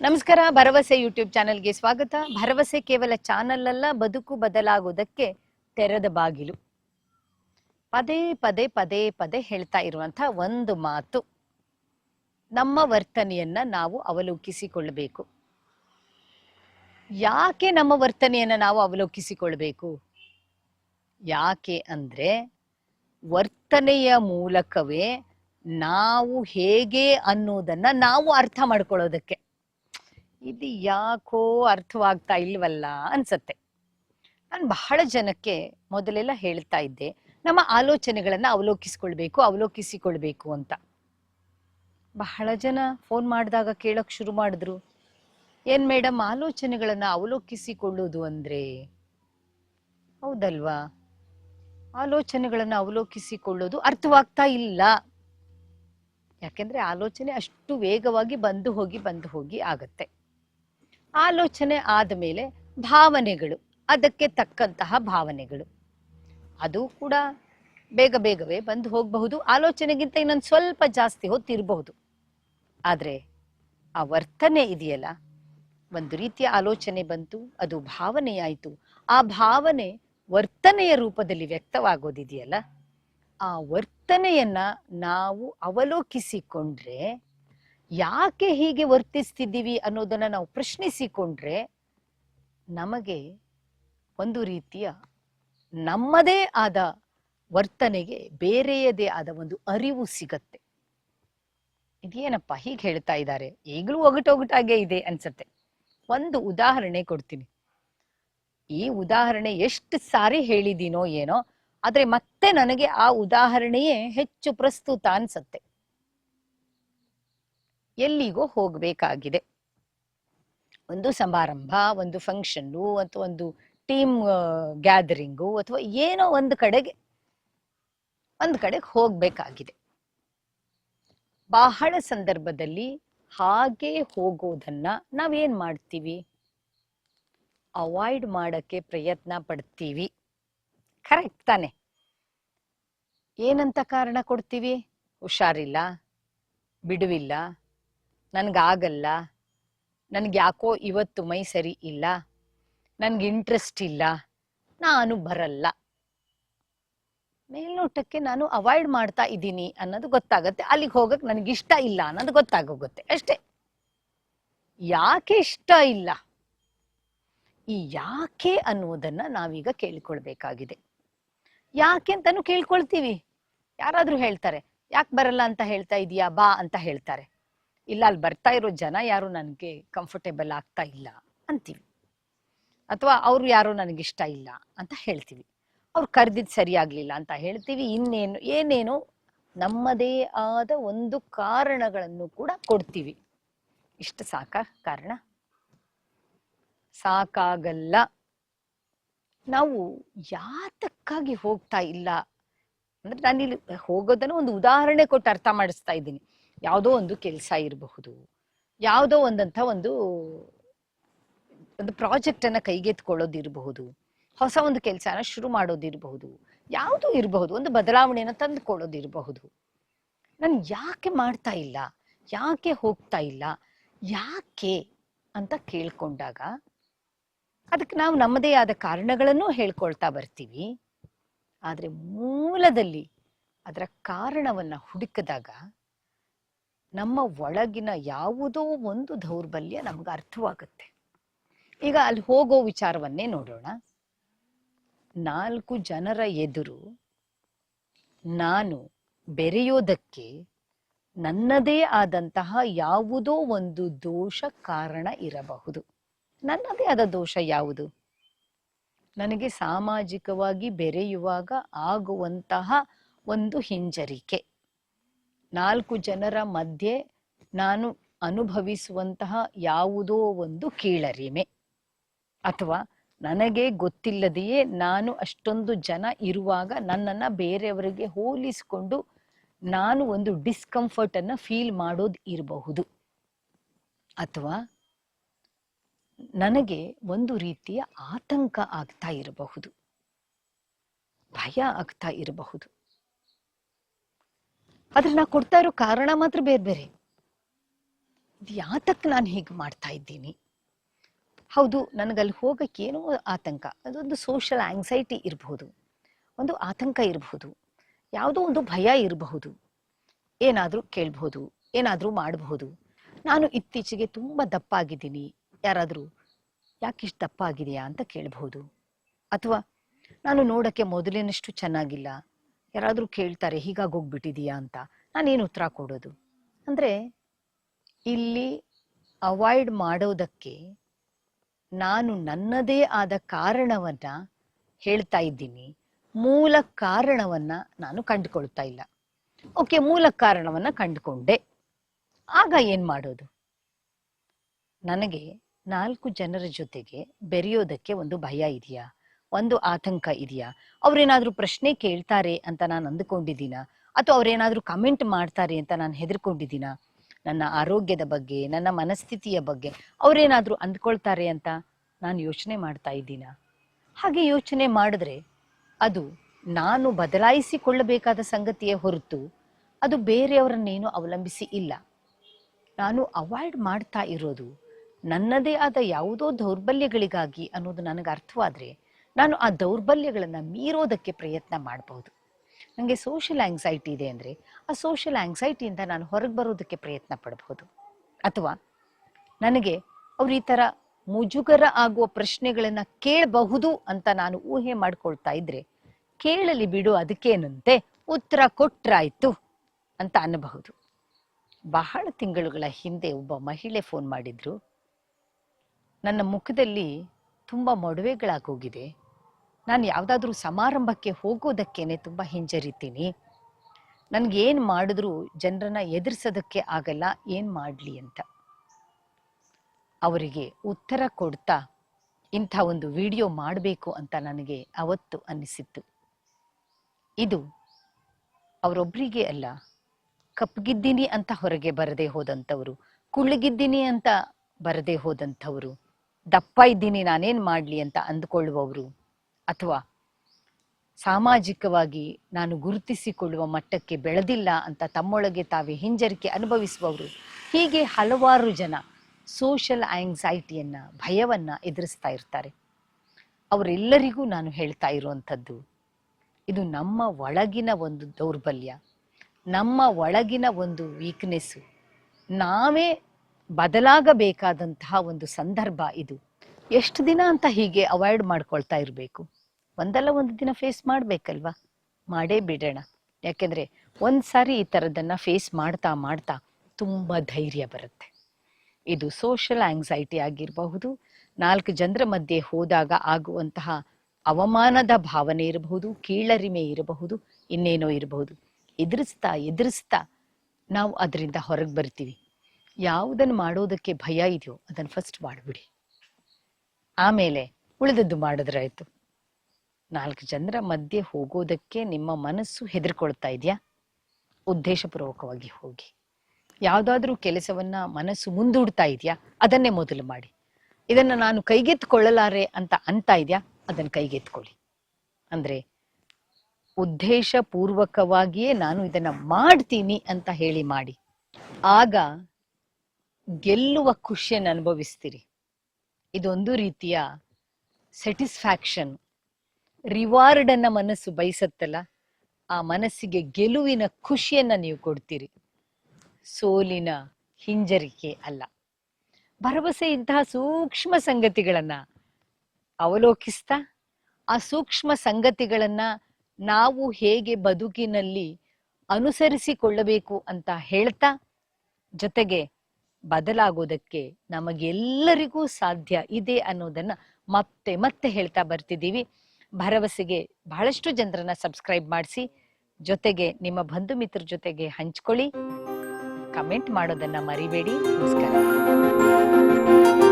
ನಮಸ್ಕಾರ, ಭರವಸೆ ಯೂಟ್ಯೂಬ್ ಚಾನೆಲ್ಗೆ ಸ್ವಾಗತ. ಭರವಸೆ ಕೇವಲ ಚಾನಲ್ ಅಲ್ಲ, ಬದುಕು ಬದಲಾಗುವುದಕ್ಕೆ ತೆರೆದ ಬಾಗಿಲು. ಪದೇ ಪದೇ ಪದೇ ಪದೇ ಹೇಳ್ತಾ ಇರುವಂತ ಒಂದು ಮಾತು. ನಮ್ಮ ವರ್ತನೆಯನ್ನ ನಾವು ಅವಲೋಕಿಸಿಕೊಳ್ಳಬೇಕು. ಯಾಕೆ ನಮ್ಮ ವರ್ತನೆಯನ್ನ ನಾವು ಅವಲೋಕಿಸಿಕೊಳ್ಬೇಕು ಯಾಕೆ ಅಂದ್ರೆ ವರ್ತನೆಯ ಮೂಲಕವೇ ನಾವು ಹೇಗೆ ಅನ್ನೋದನ್ನ ನಾವು ಅರ್ಥ ಮಾಡ್ಕೊಳ್ಳೋದಕ್ಕೆ. ಇದು ಯಾಕೋ ಅರ್ಥವಾಗ್ತಾ ಇಲ್ವಲ್ಲ ಅನ್ಸತ್ತೆ. ನಾನು ಬಹಳ ಜನಕ್ಕೆ ಮೊದಲೆಲ್ಲ ಹೇಳ್ತಾ ಇದ್ದೆ, ನಮ್ಮ ಆಲೋಚನೆಗಳನ್ನ ಅವಲೋಕಿಸ್ಕೊಳ್ಬೇಕು, ಅವಲೋಕಿಸಿಕೊಳ್ಬೇಕು ಅಂತ. ಬಹಳ ಜನ ಫೋನ್ ಮಾಡಿದಾಗ ಕೇಳಕ್ ಶುರು ಮಾಡಿದ್ರು. ಏನ್ ಮೇಡಮ್ ಆಲೋಚನೆಗಳನ್ನ ಅವಲೋಕಿಸಿಕೊಳ್ಳೋದು ಅಂದ್ರೆ? ಹೌದಲ್ವಾ? ಆಲೋಚನೆಗಳನ್ನ ಅವಲೋಕಿಸಿಕೊಳ್ಳೋದು ಅರ್ಥವಾಗ್ತಾ ಇಲ್ಲ. ಯಾಕೆಂದ್ರೆ ಆಲೋಚನೆ ಅಷ್ಟು ವೇಗವಾಗಿ ಬಂದು ಹೋಗಿ ಬಂದು ಹೋಗಿ ಆಗತ್ತೆ. ಆಲೋಚನೆ ಆದಮೇಲೆ ಭಾವನೆಗಳು, ಅದಕ್ಕೆ ತಕ್ಕಂತಹ ಭಾವನೆಗಳು. ಅದು ಕೂಡ ಬೇಗ ಬೇಗವೇ ಬಂದು ಹೋಗಬಹುದು. ಆಲೋಚನೆಗಿಂತ ಇನ್ನೊಂದು ಸ್ವಲ್ಪ ಜಾಸ್ತಿ ಹೊತ್ತಿರಬಹುದು. ಆದರೆ ಆ ವರ್ತನೆ ಇದೆಯಲ್ಲ, ಒಂದು ರೀತಿಯ ಆಲೋಚನೆ ಬಂತು, ಅದು ಭಾವನೆಯಾಯಿತು. ಆ ಭಾವನೆ ವರ್ತನೆಯ ರೂಪದಲ್ಲಿ ವ್ಯಕ್ತವಾಗೋದಿದೆಯಲ್ಲ, ಆ ವರ್ತನೆಯನ್ನ ನಾವು ಅವಲೋಕಿಸಿಕೊಂಡ್ರೆ ಯಾಕೆ ಹೀಗೆ ವರ್ತಿಸ್ತಿದ್ದೀವಿ ಅನ್ನೋದನ್ನ ನಾವು ಪ್ರಶ್ನಿಸಿಕೊಂಡ್ರೆ ನಮಗೆ ಒಂದು ರೀತಿಯ ನಮ್ಮದೇ ಆದ ವರ್ತನೆಗೆ ಬೇರೆಯದೇ ಆದ ಒಂದು ಅರಿವು ಸಿಗತ್ತೆ. ಇದೇನಪ್ಪ ಹೀಗೆ ಹೇಳ್ತಾ ಇದ್ದಾರೆ? ಈಗಲೂ ಒಗಟೊಗಟಾಗೆ ಇದೆ ಅನ್ಸತ್ತೆ. ಒಂದು ಉದಾಹರಣೆ ಕೊಡ್ತೀನಿ. ಈ ಉದಾಹರಣೆ ಎಷ್ಟು ಸಾರಿ ಹೇಳಿದೀನೋ ಏನೋ, ಆದ್ರೆ ಮತ್ತೆ ನನಗೆ ಆ ಉದಾಹರಣೆಯೇ ಹೆಚ್ಚು ಪ್ರಸ್ತುತ ಅನ್ಸತ್ತೆ. ಎಲ್ಲಿಗೋ ಹೋಗ್ಬೇಕಾಗಿದೆ. ಒಂದು ಸಮಾರಂಭ, ಒಂದು ಫಂಕ್ಷನ್ನು, ಅಥವಾ ಒಂದು ಟೀಮ್ ಗ್ಯಾದರಿಂಗು, ಅಥವಾ ಏನೋ ಒಂದು ಕಡೆಗೆ ಒಂದು ಕಡೆಗೆ ಹೋಗ್ಬೇಕಾಗಿದೆ. ಬಹಳ ಸಂದರ್ಭದಲ್ಲಿ ಹಾಗೆ ಹೋಗೋದನ್ನ ನಾವೇನ್ ಮಾಡ್ತೀವಿ? ಅವಾಯ್ಡ್ ಮಾಡಕ್ಕೆ ಪ್ರಯತ್ನ ಪಡ್ತೀವಿ. ಕರೆಕ್ಟ್ ತಾನೆ. ಏನಂತ ಕಾರಣ ಕೊಡ್ತೀವಿ? ಹುಷಾರಿಲ್ಲ, ಬಿಡುವಿಲ್ಲ. ನನ್ಗಾಗಲ್ಲ. ನನಗೆ ಯಾಕೋ ಇವತ್ತು ಮೈ ಸರಿ ಇಲ್ಲ. ನನ್ಗೆ ಇಂಟ್ರೆಸ್ಟ್ ಇಲ್ಲ. ನಾನು ಬರಲ್ಲ. ಮೇಲ್ನೋಟಕ್ಕೆ ನಾನು ಅವಾಯ್ಡ್ ಮಾಡ್ತಾ ಇದ್ದೀನಿ ಅನ್ನೋದು ಗೊತ್ತಾಗುತ್ತೆ. ಅಲ್ಲಿಗೆ ಹೋಗಕ್ಕೆ ನನಗೆ ಇಷ್ಟ ಇಲ್ಲ ಅನ್ನೋದು ಗೊತ್ತಾಗೋಗುತ್ತೆ. ಅಷ್ಟೇ. ಯಾಕೆ ಇಷ್ಟ ಇಲ್ಲ? ಈ ಯಾಕೆ ಅನ್ನೋದನ್ನ ನಾವೀಗ ಕೇಳಿಕೊಳ್ಬೇಕಾಗಿದೆ. ಯಾಕೆ ಅಂತಾನು ಕೇಳ್ಕೊಳ್ತೀವಿ. ಯಾರಾದ್ರೂ ಹೇಳ್ತಾರೆ. ಯಾಕೆ ಬರಲ್ಲ ಅಂತ ಹೇಳ್ತಾ ಇದೀಯಾ? ಬಾ ಅಂತ ಹೇಳ್ತಾರೆ. ಇಲ್ಲ, ಅಲ್ಲಿ ಬರ್ತಾ ಇರೋ ಜನ ಯಾರು ನನಗೆ ಕಂಫರ್ಟೇಬಲ್ ಆಗ್ತಾ ಇಲ್ಲ ಅಂತೀವಿ. ಅಥವಾ ಅವ್ರು ಯಾರು ನನಗಿಷ್ಟ ಇಲ್ಲ ಅಂತ ಹೇಳ್ತೀವಿ. ಅವ್ರು ಕರೆದಿದ್ದು ಸರಿಯಾಗ್ಲಿಲ್ಲ ಅಂತ ಹೇಳ್ತೀವಿ. ಇನ್ನೇನು, ಏನೇನು ನಮ್ಮದೇ ಆದ ಒಂದು ಕಾರಣಗಳನ್ನು ಕೂಡ ಕೊಡ್ತೀವಿ. ಇಷ್ಟು ಸಾಕ ಕಾರಣ? ಸಾಕಾಗಲ್ಲ. ನಾವು ಯಾತಕ್ಕಾಗಿ ಹೋಗ್ತಾ ಇಲ್ಲ? ಅಂದ್ರೆ ನಾನಿಲ್ಲಿ ಹೋಗೋದನ್ನು ಒಂದು ಉದಾಹರಣೆ ಕೊಟ್ಟು ಅರ್ಥ ಮಾಡಿಸ್ತಾ ಇದ್ದೀನಿ. ಯಾವುದೋ ಒಂದು ಕೆಲಸ ಇರಬಹುದು. ಯಾವುದೋ ಒಂದಂತ ಒಂದು ಒಂದು ಪ್ರಾಜೆಕ್ಟ್ ಅನ್ನ ಕೈಗೆತ್ಕೊಳ್ಳೋದಿರಬಹುದು ಹೊಸ ಒಂದು ಕೆಲಸನ ಶುರು ಮಾಡೋದಿರಬಹುದು ಯಾವುದೂ ಇರಬಹುದು. ಒಂದು ಬದಲಾವಣೆಯನ್ನು ತಂದುಕೊಳ್ಳೋದಿರಬಹುದು ನಾನು ಯಾಕೆ ಮಾಡ್ತಾ ಇಲ್ಲ? ಯಾಕೆ ಹೋಗ್ತಾ ಇಲ್ಲ? ಯಾಕೆ ಅಂತ ಕೇಳ್ಕೊಂಡಾಗ ಅದಕ್ಕೆ ನಾವು ನಮ್ಮದೇ ಆದ ಕಾರಣಗಳನ್ನು ಹೇಳ್ಕೊಳ್ತಾ ಬರ್ತೀವಿ. ಆದರೆ ಮೂಲದಲ್ಲಿ ಅದರ ಕಾರಣವನ್ನ ಹುಡುಕಿದಾಗ ನಮ್ಮ ಒಳಗಿನ ಯಾವುದೋ ಒಂದು ದೌರ್ಬಲ್ಯ ನಮ್ಗೆ ಅರ್ಥವಾಗುತ್ತೆ. ಈಗ ಅಲ್ಲಿ ಹೋಗೋ ವಿಚಾರವನ್ನೇ ನೋಡೋಣ. ನಾಲ್ಕು ಜನರ ಎದುರು ನಾನು ಬೆರೆಯೋದಕ್ಕೆ ನನ್ನದೇ ಆದಂತಹ ಯಾವುದೋ ಒಂದು ದೋಷ ಕಾರಣ ಇರಬಹುದು. ನನ್ನದೇ ಆದ ದೋಷ ಯಾವುದು? ನನಗೆ ಸಾಮಾಜಿಕವಾಗಿ ಬೆರೆಯುವಾಗ ಆಗುವಂತಹ ಒಂದು ಹಿಂಜರಿಕೆ. ನಾಲ್ಕು ಜನರ ಮಧ್ಯೆ ನಾನು ಅನುಭವಿಸುವಂತಹ ಯಾವುದೋ ಒಂದು ಕೀಳರಿಮೆ. ಅಥವಾ ನನಗೆ ಗೊತ್ತಿಲ್ಲದೆಯೇ ನಾನು ಅಷ್ಟೊಂದು ಜನ ಇರುವಾಗ ನನ್ನನ್ನು ಬೇರೆಯವರಿಗೆ ಹೋಲಿಸಿಕೊಂಡು ನಾನು ಒಂದು ಡಿಸ್ಕಂಫರ್ಟ್ ಅನ್ನ ಫೀಲ್ ಮಾಡೋದು ಇರಬಹುದು. ಅಥವಾ ನನಗೆ ಒಂದು ರೀತಿಯ ಆತಂಕ ಆಗ್ತಾ ಇರಬಹುದು. ಭಯ ಆಗ್ತಾ ಇರಬಹುದು. ಆದ್ರೆ ನಾ ಕೊಡ್ತಾ ಇರೋ ಕಾರಣ ಮಾತ್ರ ಬೇರೆ ಬೇರೆ. ಇದು ಯಾತಕ್ಕೆ ನಾನು ಹೀಗೆ ಮಾಡ್ತಾ ಇದ್ದೀನಿ? ಹೌದು ನನಗಲ್ಲಿ ಹೋಗಕ್ಕೆ ಏನೋ ಆತಂಕ. ಅದೊಂದು ಸೋಷಿಯಲ್ ಆಂಗ್ಸೈಟಿ ಇರಬಹುದು. ಒಂದು ಆತಂಕ ಇರಬಹುದು. ಯಾವುದೋ ಒಂದು ಭಯ ಇರಬಹುದು. ಏನಾದರೂ ಕೇಳಬಹುದು, ಏನಾದರೂ ಮಾಡಬಹುದು. ನಾನು ಇತ್ತೀಚೆಗೆ ತುಂಬ ದಪ್ಪ ಆಗಿದ್ದೀನಿ ಯಾರಾದರೂ ಯಾಕಿಷ್ಟು ದಪ್ಪ ಆಗಿದೆಯಾ ಅಂತ ಕೇಳಬಹುದು. ಅಥವಾ ನಾನು ನೋಡಕ್ಕೆ ಮೊದಲಿನಷ್ಟು ಚೆನ್ನಾಗಿಲ್ಲ. ಯಾರಾದರೂ ಕೇಳ್ತಾರೆ, ಹೀಗಾಗಿ ಹೋಗ್ಬಿಟ್ಟಿದೀಯಾ ಅಂತ. ನಾನೇನು ಉತ್ತರ ಕೊಡೋದು? ಅಂದರೆ, ಇಲ್ಲಿ ಅವಾಯ್ಡ್ ಮಾಡೋದಕ್ಕೆ ನಾನು ನನ್ನದೇ ಆದ ಕಾರಣವನ್ನ ಹೇಳ್ತಾ ಇದ್ದೀನಿ. ಮೂಲ ಕಾರಣವನ್ನ ನಾನು ಕಂಡುಕೊಳ್ತಾ ಇಲ್ಲ. ಓಕೆ, ಮೂಲ ಕಾರಣವನ್ನ ಕಂಡುಕೊಂಡೆ. ಆಗ ಏನ್ ಮಾಡೋದು? ನನಗೆ ನಾಲ್ಕು ಜನರ ಜೊತೆಗೆ ಬೆರೆಯೋದಕ್ಕೆ ಒಂದು ಭಯ ಇದೆಯಾ? ಒಂದು ಆತಂಕ ಇದೆಯಾ? ಅವ್ರೇನಾದ್ರೂ ಪ್ರಶ್ನೆ ಕೇಳ್ತಾರೆ ಅಂತ ನಾನು ಅಂದುಕೊಂಡಿದ್ದೀನ? ಅಥವಾ ಅವ್ರೇನಾದ್ರೂ ಕಮೆಂಟ್ ಮಾಡ್ತಾರೆ ಅಂತ ನಾನು ಹೆದರ್ಕೊಂಡಿದ್ದೀನ? ನನ್ನ ಆರೋಗ್ಯದ ಬಗ್ಗೆ, ನನ್ನ ಮನಸ್ಥಿತಿಯ ಬಗ್ಗೆ ಅವ್ರೇನಾದ್ರೂ ಅಂದ್ಕೊಳ್ತಾರೆ ಅಂತ ನಾನು ಯೋಚನೆ ಮಾಡ್ತಾ ಇದ್ದೀನ? ಹಾಗೆ ಯೋಚನೆ ಮಾಡಿದ್ರೆ ಅದು ನಾನು ಬದಲಾಯಿಸಿಕೊಳ್ಳಬೇಕಾದ ಸಂಗತಿಯೇ ಹೊರತು ಅದು ಬೇರೆಯವರನ್ನೇನು ಅವಲಂಬಿಸಿ ಇಲ್ಲ. ನಾನು ಅವಾಯ್ಡ್ ಮಾಡ್ತಾ ಇರೋದು ನನ್ನದೇ ಆದ ಯಾವುದೋ ದೌರ್ಬಲ್ಯಗಳಿಗಾಗಿ ಅನ್ನೋದು ನನಗೆ ಅರ್ಥವಾದ್ರೆ ನಾನು ಆ ದೌರ್ಬಲ್ಯಗಳನ್ನ ಮೀರೋದಕ್ಕೆ ಪ್ರಯತ್ನ ಮಾಡಬಹುದು ನನಗೆ ಸೋಷಿಯಲ್ ಆಂಗ್ಸೈಟಿ ಇದೆ ಅಂದ್ರೆ ಆ ಸೋಷಿಯಲ್ ಆಂಗ್ಸೈಟಿಯಿಂದ ನಾನು ಹೊರಗೆ ಬರೋದಕ್ಕೆ ಪ್ರಯತ್ನ ಪಡಬಹುದು ಅಥವಾ ನನಗೆ ಅವ್ರು ಈ ತರ ಮುಜುಗರ ಆಗುವ ಪ್ರಶ್ನೆಗಳನ್ನ ಕೇಳಬಹುದು ಅಂತ ನಾನು ಊಹೆ ಮಾಡ್ಕೊಳ್ತಾ ಇದ್ರೆ ಕೇಳಲಿ ಬಿಡು, ಅದಕ್ಕೇನಂತೆ? ಉತ್ತರ ಕೊಟ್ರಾಯ್ತು ಅಂತ ಅನ್ನಬಹುದು. ಬಹಳ ತಿಂಗಳುಗಳ ಹಿಂದೆ ಒಬ್ಬ ಮಹಿಳೆ ಫೋನ್ ಮಾಡಿದ್ರು. ನನ್ನ ಮುಖದಲ್ಲಿ ತುಂಬ ಮೊಡವೆಗಳಾಗೋಗಿದೆ. ನಾನು ಯಾವುದಾದ್ರೂ ಸಮಾರಂಭಕ್ಕೆ ಹೋಗೋದಕ್ಕೇನೆ ತುಂಬ ಹಿಂಜರಿತೀನಿ. ನನ್ಗೇನ್ ಮಾಡಿದ್ರು ಜನರನ್ನ ಎದುರಿಸೋದಕ್ಕೆ ಆಗಲ್ಲ, ಏನ್ ಮಾಡ್ಲಿ ಅಂತ. ಅವರಿಗೆ ಉತ್ತರ ಕೊಡ್ತಾ ಇಂಥ ಒಂದು ವಿಡಿಯೋ ಮಾಡಬೇಕು ಅಂತ ನನಗೆ ಅವತ್ತು ಅನ್ನಿಸಿತ್ತು ಇದು ಅವರೊಬ್ಬರಿಗೆ ಅಲ್ಲ ಕಪ್ಪಗಿದ್ದೀನಿ ಅಂತ ಹೊರಗೆ ಬರದೆ ಹೋದಂಥವರು, ಕುಳ್ಳಗಿದ್ದೀನಿ ಅಂತ ಬರದೆ ಹೋದಂಥವರು, ದಪ್ಪ ಇದ್ದೀನಿ ನಾನೇನ್ ಮಾಡ್ಲಿ ಅಂತ ಅಂದ್ಕೊಳ್ಳುವವರು ಅಥವಾ ಸಾಮಾಜಿಕವಾಗಿ ನಾನು ಗುರುತಿಸಿಕೊಳ್ಳುವ ಮಟ್ಟಕ್ಕೆ ಬೆಳೆದಿಲ್ಲ ಅಂತ ತಮ್ಮೊಳಗೆ ತಾವೇ ಹಿಂಜರಿಕೆ ಅನುಭವಿಸುವವರು, ಹೀಗೆ ಹಲವಾರು ಜನ ಸೋಷಲ್ ಆಂಗ್ಸೈಟಿಯನ್ನು ಭಯವನ್ನು ಎದುರಿಸ್ತಾ ಇರ್ತಾರೆ. ಅವರೆಲ್ಲರಿಗೂ ನಾನು ಹೇಳ್ತಾ ಇರುವಂಥದ್ದು, ಇದು ನಮ್ಮ ಒಳಗಿನ ಒಂದು ದೌರ್ಬಲ್ಯ, ನಮ್ಮ ಒಳಗಿನ ಒಂದು ವೀಕ್ನೆಸ್ಸು ನಾವೇ ಬದಲಾಗಬೇಕಾದಂತಹ ಒಂದು ಸಂದರ್ಭ ಇದು. ಎಷ್ಟು ದಿನ ಅಂತ ಹೀಗೆ ಅವಾಯ್ಡ್ ಮಾಡ್ಕೊಳ್ತಾ ಇರಬೇಕು. ಒಂದಲ್ಲ ಒಂದು ದಿನ ಫೇಸ್ ಮಾಡ್ಬೇಕಲ್ವಾ? ಮಾಡೇ ಬಿಡೋಣ. ಯಾಕೆಂದ್ರೆ ಒಂದ್ಸಾರಿ ಈ ಥರದನ್ನ ಫೇಸ್ ಮಾಡ್ತಾ ಮಾಡ್ತಾ ತುಂಬಾ ಧೈರ್ಯ ಬರುತ್ತೆ. ಇದು ಸೋಷಿಯಲ್ ಆಂಗ್ಸೈಟಿ ಆಗಿರಬಹುದು, ನಾಲ್ಕು ಜನರ ಮಧ್ಯೆ ಹೋದಾಗ ಆಗುವಂತಹ ಅವಮಾನದ ಭಾವನೆ ಇರಬಹುದು, ಕೀಳರಿಮೆ ಇರಬಹುದು, ಇನ್ನೇನೋ ಇರಬಹುದು. ಎದುರಿಸ್ತಾ ಎದುರಿಸ್ತಾ ನಾವು ಅದರಿಂದ ಹೊರಗೆ ಬರ್ತೀವಿ. ಯಾವುದನ್ನು ಮಾಡೋದಕ್ಕೆ ಭಯ ಇದೆಯೋ ಅದನ್ನು ಫಸ್ಟ್ ಮಾಡಿಬಿಡಿ. ಆಮೇಲೆ ಉಳಿದದ್ದು ಮಾಡಿದ್ರಾಯ್ತು. ನಾಲ್ಕು ಜನರ ಮಧ್ಯೆ ಹೋಗೋದಕ್ಕೆ ನಿಮ್ಮ ಮನಸ್ಸು ಹೆದರ್ಕೊಳ್ತಾ ಇದೆಯಾ? ಉದ್ದೇಶಪೂರ್ವಕವಾಗಿ ಹೋಗಿ. ಯಾವುದಾದ್ರೂ ಕೆಲಸವನ್ನ ಮನಸ್ಸು ಮುಂದೂಡ್ತಾ ಇದೆಯಾ? ಅದನ್ನೇ ಮೊದಲು ಮಾಡಿ. ಇದನ್ನ ನಾನು ಕೈಗೆತ್ಕೊಳ್ಳಲಾರೆ ಅಂತ ಅಂತ ಇದೆಯಾ? ಅದನ್ನ ಕೈಗೆತ್ಕೊಳ್ಳಿ ಅಂದ್ರೆ ಉದ್ದೇಶ ಪೂರ್ವಕವಾಗಿಯೇ ನಾನು ಇದನ್ನ ಮಾಡ್ತೀನಿ ಅಂತ ಹೇಳಿ ಮಾಡಿ. ಆಗ ಗೆಲ್ಲುವ ಖುಷಿಯನ್ನು ಅನುಭವಿಸ್ತೀರಿ. ಇದೊಂದು ರೀತಿಯ ಸ್ಯಾಟಿಸ್ಫ್ಯಾಕ್ಷನ್ ರಿವಾರ್ಡ್ ಅನ್ನ ಮನಸ್ಸು ಬಯಸತ್ತಲ್ಲ, ಆ ಮನಸ್ಸಿಗೆ ಗೆಲುವಿನ ಖುಷಿಯನ್ನ ನೀವು ಕೊಡ್ತೀರಿ. ಸೋಲಿನ ಹಿಂಜರಿಕೆ ಅಲ್ಲ. ಭರವಸೆ ಇಂತಹ ಸೂಕ್ಷ್ಮ ಸಂಗತಿಗಳನ್ನ ಅವಲೋಕಿಸ್ತಾ, ಆ ಸೂಕ್ಷ್ಮ ಸಂಗತಿಗಳನ್ನ ನಾವು ಹೇಗೆ ಬದುಕಿನಲ್ಲಿ ಅನುಸರಿಸಿಕೊಳ್ಳಬೇಕು ಅಂತ ಹೇಳ್ತಾ, ಜೊತೆಗೆ ಬದಲಾಗೋದಕ್ಕೆ ನಮಗೆಲ್ಲರಿಗೂ ಸಾಧ್ಯ ಇದೆ ಅನ್ನೋದನ್ನ ಮತ್ತೆ ಮತ್ತೆ ಹೇಳ್ತಾ ಬರ್ತಿದ್ದೀವಿ. ಭರವಸೆಗೆ ಬಹಳಷ್ಟು ಜನರನ್ನ ಸಬ್ಸ್ಕ್ರೈಬ್ ಮಾಡಿಸಿ, ಜೊತೆಗೆ ನಿಮ್ಮ ಬಂಧು ಮಿತ್ರ ಜೊತೆಗೆ ಹಂಚ್ಕೊಳ್ಳಿ. ಕಮೆಂಟ್ ಮಾಡೋದನ್ನ ಮರಿಬೇಡಿ. ನಮಸ್ಕಾರ.